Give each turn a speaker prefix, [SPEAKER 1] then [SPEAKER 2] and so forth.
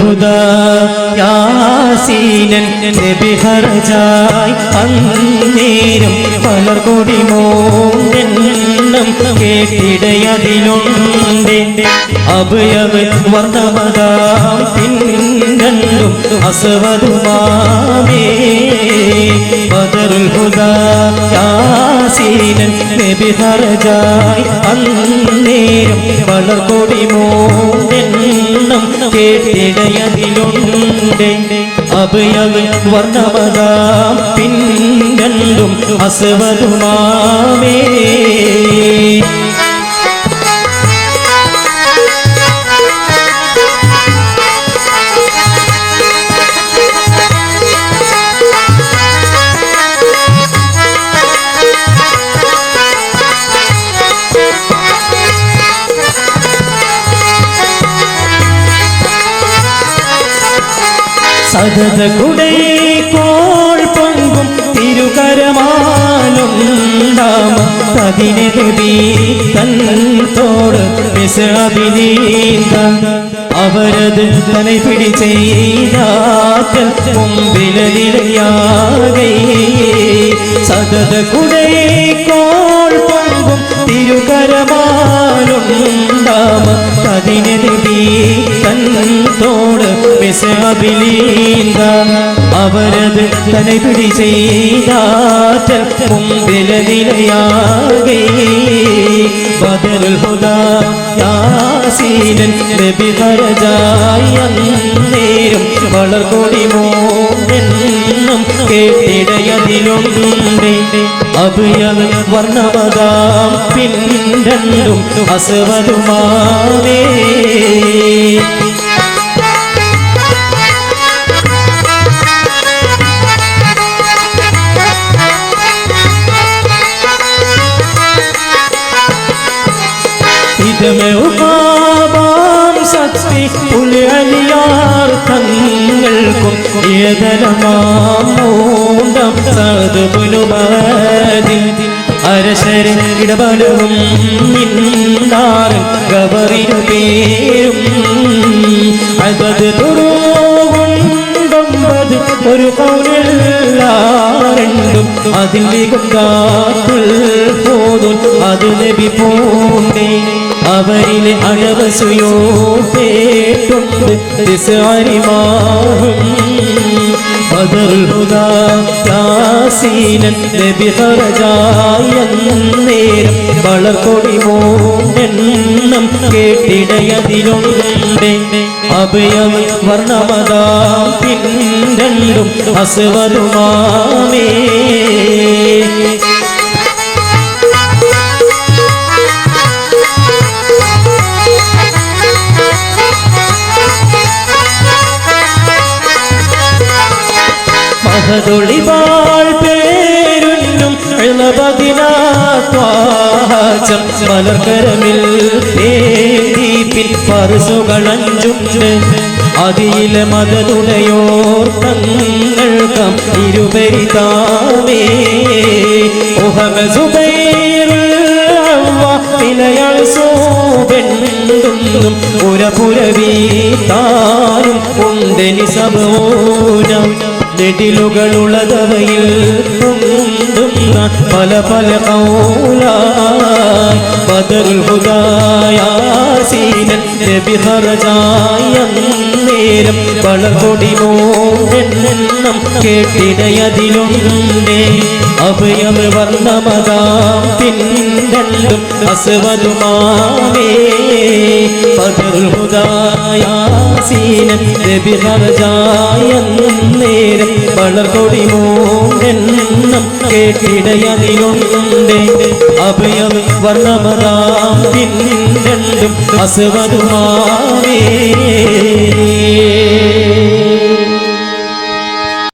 [SPEAKER 1] ഹുദാ നബി അന്നേരം പലർകൊടി മോണ്ടെണ്ണം കേട്ടിടയതിലുണ്ട്. അഭയവ് പിന്നണ്ടും അസവതുമാമേ ബദറുൽ ഹുദാ യാസീനൻ നബി ഹർജായി കേട്ടിടയതിലുണ്ട്. അഭയവ പിന്നണ്ടും അസവതുമാമേ സതത കുടയേക്കോൾ പൊങ്കും തിരുകരമാലുണ്ടാമ പതിനെതി തന്നോട് അവരത് തനെ പിടിച്ചെയ്താക്കൽ മുമ്പിലരിലയാകെ സതത കുടയേക്കോൾ പൊങ്കും തിരുകരമാലുണ്ടാമ തൻ തന്നോട് വിസബിലീന്ത അവരത് തന്നെ പിടി ചെയ്താറ്റ മുമ്പില നിലയാകെ ഹുദാ നബി മോന്നും കേട്ടിടയതിലുണ്ട്. അഭയത് വർണമതാം പിന്നണ്ടും അസവതുമാവേ സക്തി പുലിയാർ തങ്ങൾക്കും ഏതരമാം മൂണ്ടം സതുപുലുപതി അരശര ഇടപലവും നിന്നാറും ഗബറിനു പേരും. അകത് തുറവുണ്ടമ്പത് ഒരു കൗരല്ലാരണ്ടും അതിന്റെ കൊണ്ടാത്തുൽ പോതും അത് നബി പോണ്ടേ അവരിലെ അഴവസുയോ പേട്ടുണ്ട് ദിസാരിമാറും ബദറുൽ ഹുദാ നബി അഭയം വർണമതാണ്ടും പിന്നണ്ടും അസുവരുമാമേ മഹതൊളിവാൾ പേരുന്നും ഇളപതിനാത്വാചം മലർക്കരമിൽ പേരിപ്പിൽ പറുസുകളഞ്ചുണ്ട് അതിയിലെ മതതുടയോർ തങ്ങൾക്കം ഇരുപരിതാമേ ഉഹമ സുബൈർ നിലയാൾ സോബെണ്ടും പുരപുരവീ താനും സബോനം നെടിലുകളുള്ളതവയിൽ ഉണ്ടുന്ന പല പല കൗലായി ബദറുൽ ഹുദായാസീനൻ നബി ഹറജായന്നേരം പളകൊടി മോണ്ടെണ്ണം കേട്ടിടയതിലുണ്ടേ. അഭയം വർണമതാം പിന്നണ്ടും അസുവതുമാവേ ബദറുൽ ഹുദായാസീനൻ നബി ഹറജായന്നേരം പളകൊടി മോണ്ടെണ്ണം കേട്ടിടയതിലുണ്ട് അഭയം വർണമതാം പിന്നണ്ടും അസുവതുമാവേ